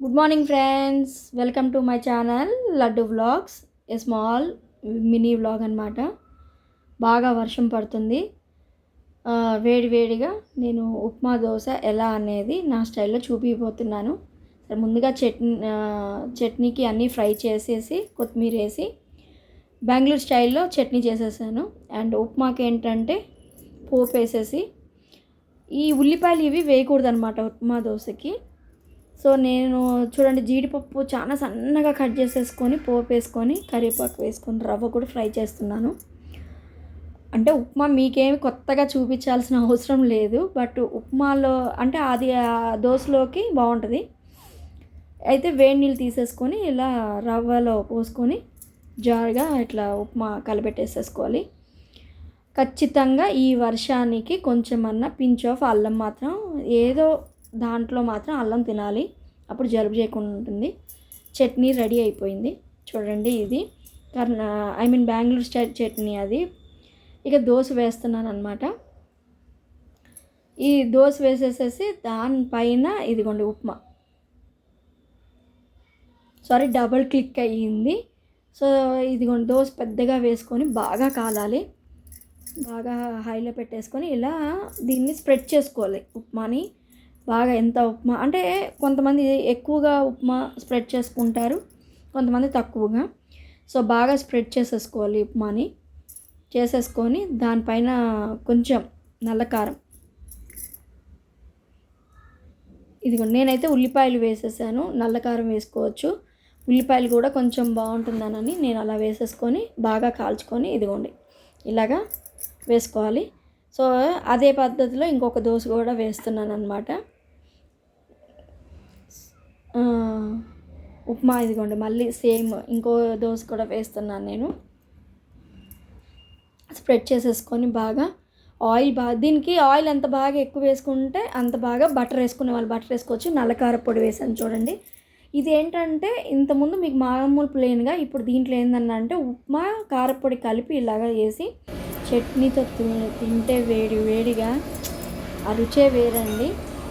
Good morning friends welcome to my channel Laddu vlogs a small mini vlog అనమాట బాగా వర్షం పడుతుంది. వేడివేడిగా వేడి వేడిగా నేను ఉప్మా దోశ ఎలా అనేది నా స్టైల్లో చూపిపోతున్నాను. ముందుగా చట్నీ చట్నీకి అన్నీ ఫ్రై చేసేసి కొత్తిమీర వేసి బెంగళూరు స్టైల్లో చట్నీ చేసేసాను. అండ్ ఉప్మాకి ఏంటంటే పోపు వేసేసి ఈ ఉల్లిపాయలు ఇవి వేయకూడదు అనమాట ఉప్మా దోశకి. సో నేను చూడండి జీడిపప్పు చాలా సన్నగా కట్ చేసేసుకొని పోపు వేసుకొని కరివేపాకు వేసుకొని రవ్వ కూడా ఫ్రై చేస్తున్నాను. అంటే ఉప్మా మీకేమి కొత్తగా చూపించాల్సిన అవసరం లేదు బట్ ఉప్మాలో అంటే అది ఆ దోశలోకి బాగుంటుంది. అయితే వేడి నీళ్ళు తీసేసుకొని ఇలా రవ్వలో పోసుకొని జారుగా ఇట్లా ఉప్మా కలిపెట్టేసేసుకోవాలి ఖచ్చితంగా ఈ వర్షానికి కొంచెం అన్న పించ్ ఆఫ్ అల్లం మాత్రం ఏదో దాంట్లో మాత్రం అల్లం తినాలి. అప్పుడు జలుబు చేయకుండా ఉంటుంది. చట్నీ రెడీ అయిపోయింది. చూడండి ఇది. కర్ణ I mean Bengaluru style chutney అది. ఇక దోశ వేస్తున్నాను అనమాట ఈ దోశ వేసేసేసి దానిపైన ఇదిగోండి ఉప్మా. సారీ డబుల్ క్లిక్ అయ్యింది. సో ఇదిగోండి దోశ పెద్దగా వేసుకొని బాగా కాలాలి. బాగా హైలో పెట్టేసుకొని ఇలా దీన్ని స్ప్రెడ్ చేసుకోవాలి ఉప్మాని. బాగా ఎంత ఉప్మా అంటే కొంతమంది ఎక్కువగా ఉప్మా స్ప్రెడ్ చేసుకుంటారు కొంతమంది తక్కువగా. సో బాగా స్ప్రెడ్ చేసేసుకోవాలి ఉప్మాని. చేసేసుకొని దానిపైన కొంచెం నల్లకారం ఇదిగోండి నేనైతే ఉల్లిపాయలు వేసేసాను. నల్లకారం వేసుకోవచ్చు. ఉల్లిపాయలు కూడా కొంచెం బాగుంటుందనని నేను అలా వేసేసుకొని బాగా కాల్చుకొని ఇదిగోండి ఇలాగా వేసుకోవాలి. సో అదే పద్ధతిలో ఇంకొక దోశ కూడా వేస్తున్నాను అనమాట ఉప్మా ఇదిగోండి మళ్ళీ సేమ్ ఇంకో దోశ కూడా వేస్తున్నాను నేను. స్ప్రెడ్ చేసేసుకొని బాగా ఆయిల్ బాగా దీనికి ఆయిల్ ఎంత బాగా ఎక్కువ వేసుకుంటే అంత బాగా బటర్ వేసుకునే వాళ్ళు బటర్ వేసుకోవచ్చు. నల్లకార పొడి వేసాను చూడండి. ఇది ఏంటంటే ఇంతకుముందు మీకు మామూలు ప్లేన్గా ఇప్పుడు దీంట్లో ఏందన్నా అంటే ఉప్మా కారపొడి కలిపి ఇలాగా వేసి చట్నీతో తింటే వేడి వేడిగా ఆ రుచే వేరండి.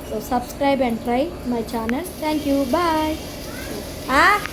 So subscribe and try my channel thank you bye 啊？